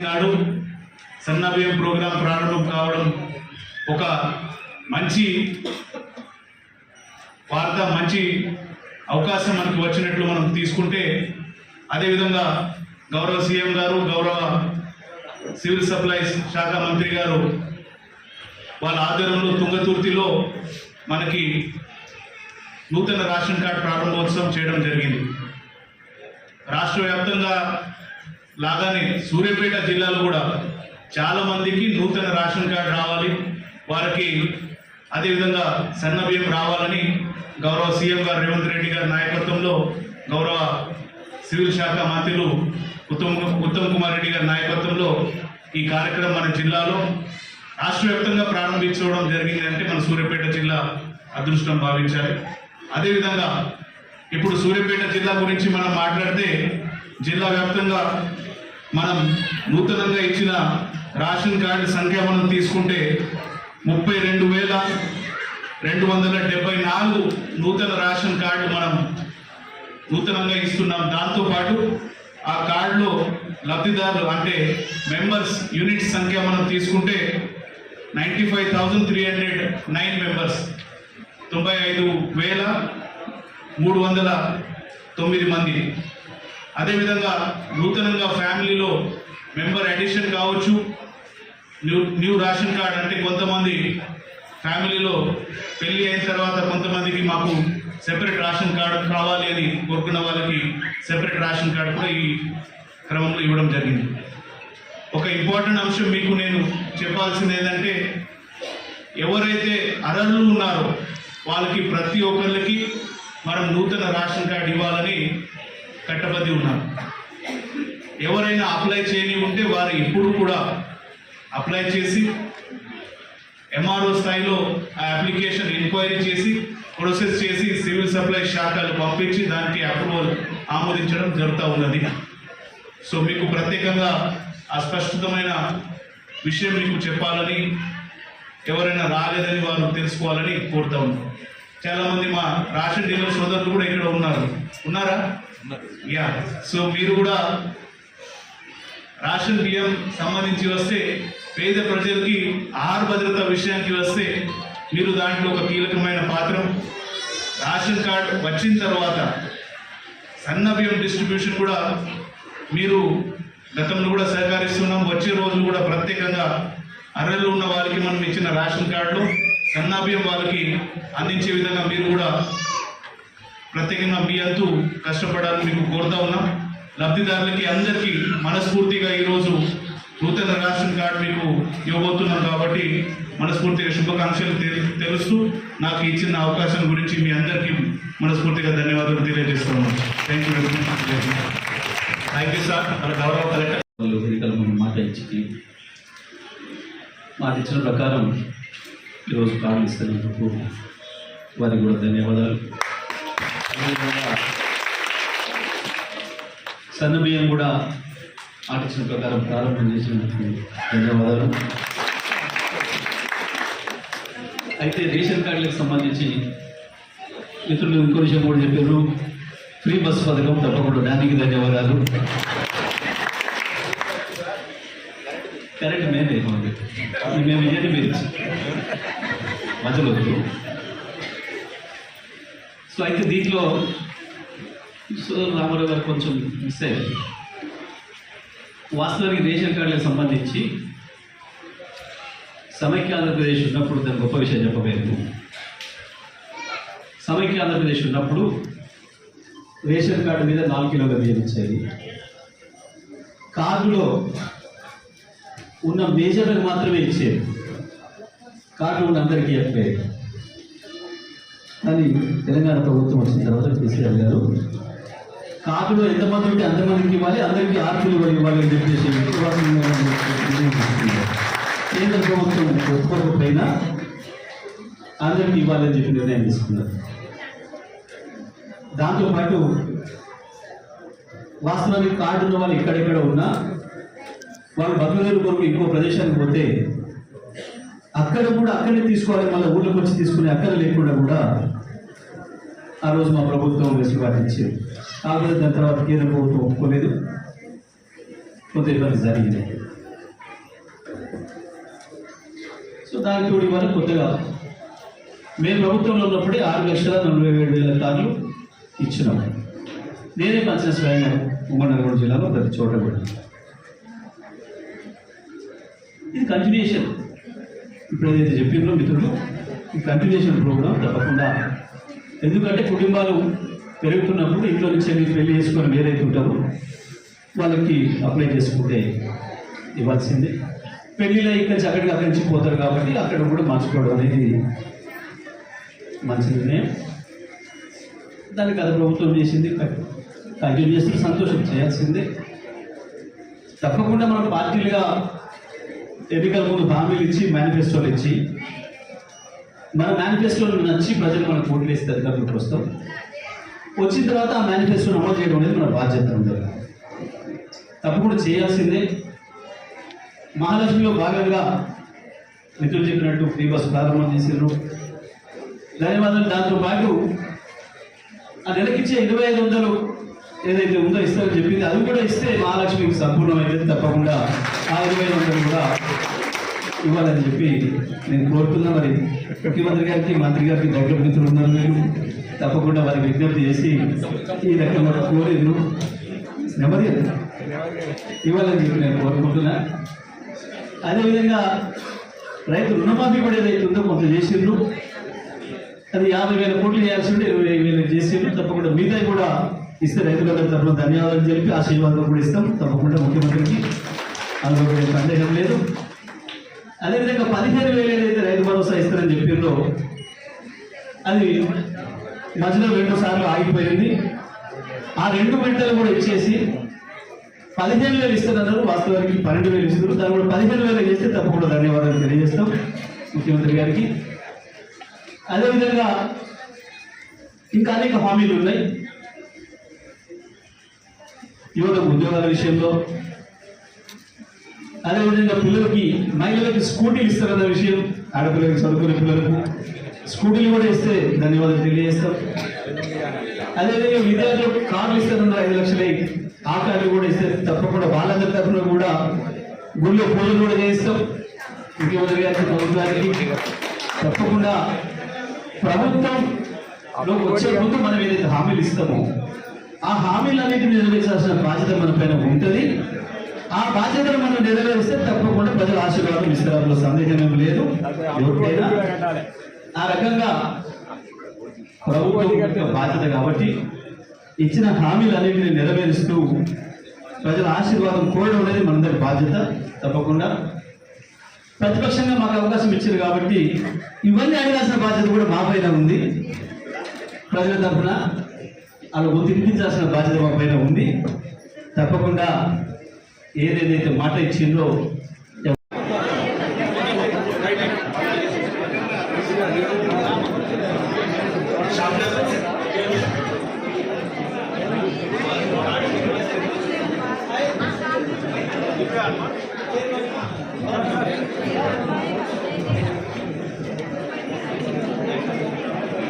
నాడు సన్నబియ్యం ప్రోగ్రాం ప్రారంభం కావడం ఒక మంచి వార్త మంచి అవకాశం మనకు వచ్చినట్లు మనం తీసుకుంటే అదేవిధంగా గౌరవ సీఎం గారు గౌరవ సివిల్ సప్లైస్ శాఖ మంత్రి గారు వాళ్ళ ఆధ్వర్యంలో తుంగతుర్తిలో మనకి నూతన రేషన్ కార్డు ప్రారంభోత్సవం చేయడం జరిగింది. రాష్ట్ర వ్యాప్తంగా లాగానే సూర్యాపేట జిల్లాలో కూడా చాలా మందికి నూతన రేషన్ కార్డు రావాలి. వారికి అదేవిధంగా సన్న బియ్యం రావాలని గౌరవ సీఎం గారు రేవంత్ రెడ్డి గారి నాయకత్వంలో గౌరవ సివిల్ శాఖ మంత్రులు ఉత్తమ్ ఉత్తమ్ కుమార్ రెడ్డి గారి నాయకత్వంలో ఈ కార్యక్రమం మన జిల్లాలో రాష్ట్ర వ్యాప్తంగా జరిగిందంటే జరిగింది మన సూర్యాపేట జిల్లా అదృష్టం భావించాలి. అదేవిధంగా ఇప్పుడు సూర్యాపేట జిల్లా గురించి మనం మాట్లాడితే జిల్లా వ్యాప్తంగా మనం నూతనంగా ఇచ్చిన రేషన్ కార్డు సంఖ్య మనం తీసుకుంటే ముప్పై రెండు వేల రెండు వందల డెబ్బై నాలుగు నూతన రేషన్ కార్డు మనం నూతనంగా ఇస్తున్నాం. దాంతోపాటు ఆ కార్డులో లబ్ధిదారులు అంటే మెంబర్స్ యూనిట్ సంఖ్య మనం తీసుకుంటే ninety five thousand three hundred nine members తొంభై ఐదు వేల మూడు వందల తొమ్మిది మంది. అదేవిధంగా నూతనంగా ఫ్యామిలీలో మెంబర్ అడిషన్ కావచ్చు. న్యూ న్యూ రేషన్ కార్డ్ అంటే కొంతమంది ఫ్యామిలీలో పెళ్ళి అయిన తర్వాత కొంతమందికి మాకు సెపరేట్ రేషన్ కార్డు కావాలి అని కోరుకున్న వాళ్ళకి సెపరేట్ రేషన్ కార్డు కూడా ఈ క్రమంలో ఇవ్వడం జరిగింది. ఒక ఇంపార్టెంట్ అంశం మీకు నేను చెప్పాల్సింది ఏంటంటే ఎవరైతే అర్హులు ఉన్నారో వాళ్ళకి ప్రతి ఒక్కరికి మనం నూతన రేషన్ కార్డు ఇవ్వాలని కట్టపతి ఉన్నారు. ఎవరైనా అప్లై చేయని ఉంటే వారు ఇప్పుడు కూడా అప్లై చేసి ఎంఆర్ఓ స్థాయిలో ఆ అప్లికేషన్ ఎంక్వైరీ చేసి ప్రొసెస్ చేసి సివిల్ సప్లై శాఖలు పంపించి దానికి అప్రూవల్ ఆమోదించడం జరుగుతూ ఉన్నది. సో మీకు ప్రత్యేకంగా అస్పష్టమైన విషయం మీకు చెప్పాలని ఎవరైనా రాలేదని వారు తెలుసుకోవాలని కోరుతా ఉన్నాం. చాలామంది మా రాష్ట్ర డీలర్ సోదరులు కూడా ఇక్కడ ఉన్నారు. ఉన్నారా? యా సో మీరు కూడా రేషన్ బియ్యం సంబంధించి వస్తే పేద ప్రజలకి ఆహార భద్రత విషయానికి వస్తే మీరు దాంట్లో ఒక కీలకమైన పాత్ర రేషన్ కార్డ్ వచ్చిన తర్వాత సన్న బియ్యం డిస్ట్రిబ్యూషన్ కూడా మీరు గతంలో కూడా సహకరిస్తున్నాం. వచ్చే రోజు కూడా ప్రత్యేకంగా అర్హులు ఉన్న వారికి మనం ఇచ్చిన రేషన్ కార్డులు సన్న బియ్యం వాళ్ళకి అందించే విధంగా మీరు కూడా ప్రత్యేకంగా మీ అంతు కష్టపడాలని మీకు కోరుతా ఉన్నాం. లబ్ధిదారులకి అందరికీ మనస్ఫూర్తిగా ఈరోజు నూతన రేషన్ కార్డు మీకు ఇవ్వబోతున్నాం కాబట్టి మనస్ఫూర్తిగా శుభాకాంక్షలు తెలుస్తూ నాకు ఇచ్చిన అవకాశం గురించి మీ అందరికీ మనస్ఫూర్తిగా ధన్యవాదాలు తెలియజేస్తున్నాను. Thank you very much thank you sir మన గౌరవ కలెక్టర్. మాట ఇచ్చి మాట ఇచ్చిన ప్రకారం ఈరోజు కార్డు ఇస్తున్నందుకు వారికి కూడా ధన్యవాదాలు. సన్నబియ్యం కూడా మాట ప్రకారం ప్రారంభం చేసినందుకు ధన్యవాదాలు. అయితే రేషన్ కార్డులకు సంబంధించి మిత్రులు ఇంకో విషయం కూడా చెప్పారు. ఫ్రీ బస్ పథకం తప్పకుండా దానికి ధన్యవాదాలు. కరెక్ట్ మేమే మేము ఇయ్యండి మీరు. మధ్యలో వద్దు. సో అయితే దీంట్లో సో రామారావు గారు కొంచెం మిస్ అయ్యారు. వాస్తవానికి రేషన్ కార్డులకు సంబంధించి సమైక్య ఆంధ్రప్రదేశ్ ఉన్నప్పుడు దాని గొప్ప విషయం చెప్పలేదు సమైక్య ఆంధ్రప్రదేశ్ ఉన్నప్పుడు రేషన్ కార్డు మీద నాలుగు కిలోల బియ్యం ఇచ్చేది. కార్డులో ఉన్న మేజర్లకు మాత్రమే ఇచ్చేది. కార్డు ఉన్న అందరికీ చెప్పలేదు కానీ తెలంగాణ ప్రభుత్వం వచ్చిన తర్వాత కేసీఆర్ గారు కాకులో ఎంతమంది ఉంటే అంతమందికి ఇవ్వాలి అందరికీ ఆరు కిలోలు ఇవ్వాలి అని చెప్పేసి కేంద్ర ప్రభుత్వం ఒప్పుకోకపోయినా అందరికీ ఇవ్వాలని చెప్పి నిర్ణయం తీసుకున్నారు. దాంతోపాటు వాస్తవానికి కార్డు ఉన్న వాళ్ళు ఎక్కడెక్కడ ఉన్నా వాళ్ళు బతుకుదేరు కొరకు ఇంకో ప్రదేశానికి పోతే అక్కడ కూడా అక్కడే తీసుకోవాలి మళ్ళీ ఊళ్ళోకి వచ్చి తీసుకునే అక్కడ లేకుండా కూడా ఆ రోజు మా ప్రభుత్వం వెసులుబాటు ఇచ్చింది కాకపోతే దాని తర్వాత కేంద్ర ప్రభుత్వం ఒప్పుకోలేదు. కొంత ఇబ్బంది జరిగింది. సో దానికి తోడు ఇవాళ కొత్తగా మేము ప్రభుత్వంలో ఉన్నప్పుడే ఆరు లక్షల నలభై ఏడు వేల కార్లు ఇచ్చినాం. నేనే పంచిన స్వయంగా ఉమ్మడి నల్గొండ జిల్లాలో ప్రతి చోట కూడా. ఇది కంటిన్యూషన్ ఇప్పుడు ఏదైతే చెప్పిందో మిత్రులు ఈ కంటిన్యూషన్ ప్రోగ్రామ్ తప్పకుండా ఎందుకంటే కుటుంబాలు పెరుగుతున్నప్పుడు ఇంట్లో నుంచి మీరు పెళ్ళి చేసుకొని వేరైతే ఉంటారో వాళ్ళకి అప్లై చేసుకుంటే ఇవ్వాల్సిందే. పెళ్ళిలో ఇక్కడి నుంచి అక్కడికి అక్కడి నుంచి పోతారు కాబట్టి అక్కడ కూడా మార్చుకోవడం అనేది మంచి నిర్ణయం. దానికి అది ప్రభుత్వం చేసింది. కంటిన్యూ చేస్తే సంతోషం చేయాల్సిందే. తప్పకుండా మనం పార్టీలుగా ఎన్నికల ముందు హామీలు ఇచ్చి మేనిఫెస్టోలు ఇచ్చి మన మేనిఫెస్టోలు నచ్చి ప్రజలు మనకు ఓట్లు వేస్తే అధికారంలోకి వస్తాం. వచ్చిన తర్వాత ఆ మేనిఫెస్టోని అమలు చేయడం అనేది మన బాధ్యత ఉంటుంది తప్పకుండా చేయాల్సిందే. మహాలక్ష్మిలో భాగంగా మిత్రులు చెప్పినట్టు ఫ్రీ బస్ ప్రారంభం చేసారు ధన్యవాదాలు. దాంతో పాటు ఆ నెలకిచ్చే ఇరవై ఐదు వందలు ఏదైతే ఉందో ఇస్తారని చెప్పింది అది కూడా ఇస్తే మహాలక్ష్మికి సంపూర్ణమైతే తప్పకుండా ఆ ఇరవై ఐదు వందలు కూడా ఇవ్వాలని చెప్పి నేను కోరుతున్నా మరి. ముఖ్యమంత్రి గారికి మంత్రి గారికి దగ్గర మిత్రులు ఉన్నారు మీరు తప్పకుండా వారికి విజ్ఞప్తి చేసి ఈ రకంగా కోరిను నెమ్మది ఇవ్వాలని చెప్పి నేను కోరుకుంటున్నా. అదేవిధంగా రైతు రుణమాఫీ కూడా ఏదైతే ఉందో కొంత చేసిండ్రు. అది యాభై వేల కోట్లు చేయాల్సి ఉంటే ఇరవై వేలు చేసిండ్రు. తప్పకుండా మిగతా కూడా ఇస్తే రైతులందరూ తరఫున ధన్యవాదాలు తెలిపి ఆశీర్వాదాలు కూడా ఇస్తాం. తప్పకుండా ముఖ్యమంత్రికి. అందులో సందేహం లేదు. అదేవిధంగా పదిహేను వేలు ఏదైతే రైతు భరోసా ఇస్తారని చెప్పిందో అది మధ్యలో రెండు సార్లు ఆగిపోయింది. ఆ రెండు గంటలు కూడా ఇచ్చేసి పదిహేను వేలు ఇస్తున్నారు. వాస్తవానికి పన్నెండు వేలు ఇస్తున్నారు. దాన్ని కూడా పదిహేను వేలు చేస్తే తప్పకుండా ధన్యవాదాలు తెలియజేస్తాం ముఖ్యమంత్రి గారికి. అదేవిధంగా ఇంకా అనేక హామీలు ఉన్నాయి. యువతకు ఉద్యోగాల విషయంలో అదేవిధంగా పిల్లలకి మహిళలకి స్కూటీలు ఇస్తారన్న విషయం ఆడపిల్లలకి చదువుకునే పిల్లలకు. స్కూటీలు కూడా ఇస్తే ధన్యవాదాలు తెలియజేస్తాం. అదేవిధంగా విద్యార్థులకు కార్లు ఇస్తారన్న ఐదు లక్షలే ఆ కార్లు కూడా ఇస్తే తప్పకుండా వాళ్ళందరి తరఫున కూడా గుళ్ళో పూజలు కూడా చేయిస్తాం. ముఖ్యమంత్రి గారికి ప్రభుత్వానికి తప్పకుండా ప్రభుత్వంలో వచ్చే ముందు మనం ఏదైతే హామీలు ఇస్తామో ఆ హామీలన్నింటినీ నెరవేర్చాల్సిన బాధ్యత మన పైన ఉంటుంది. ఆ బాధ్యతను మనం నెరవేరిస్తే తప్పకుండా ప్రజల ఆశీర్వాదం ఇస్తారు అందులో సందేహం ఏం లేదు. ఆ రకంగా ప్రభుత్వం బాధ్యత కాబట్టి ఇచ్చిన హామీలన్నింటినీ నెరవేరుస్తూ ప్రజల ఆశీర్వాదం కోరడం అనేది మనందరి బాధ్యత. తప్పకుండా. ప్రతిపక్షంగా మాకు అవకాశం ఇచ్చారు కాబట్టి ఇవన్నీ అడగాల్సిన బాధ్యత కూడా మా పైన ఉంది. ప్రజల తరఫున అలా గుర్తించాల్సిన బాధ్యత మా పైన ఉంది. తప్పకుండా ఏదేదైతే మాట ఇచ్చిందో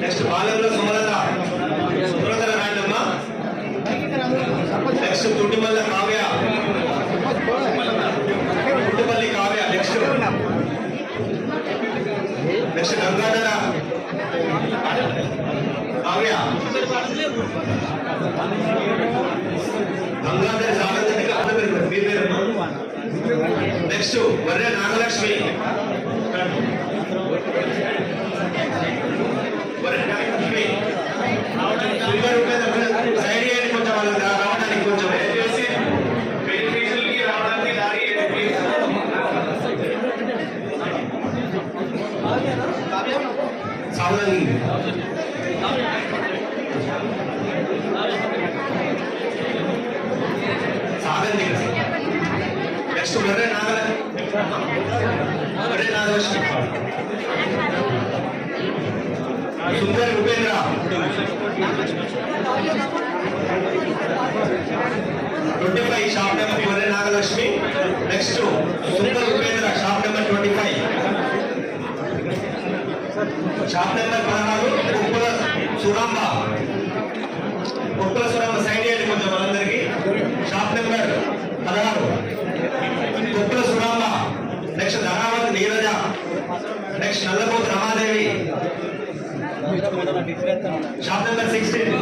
నెక్స్ట్ బాలంలో Sumalatha. Sumalatha రాండమ్మా next Tudimalla Kavya. Tuttipalli Kavya next next Gangadhara Kavya Gangadhara సాగంతటి Kavya మీ పేరు నెక్స్ట్ వర్రె నాగలక్ష్మి సైడ్ చేయండి కొంచెం వాళ్ళని రావడానికి కొంచెం సావధాని సాగండి next Marre నాగల Marre Nagalakshmi Sundar Upendra twenty five shop number Marre Nagalakshmi next Sundar Upendra shop number twenty five shop number పదహారు Uppula Suramba Uppula Suramba side చేయండి కొంచెం వాళ్ళందరికీ షాప్ నెంబర్ పదహారు next Nallabothu Ramadevi shop number sixteen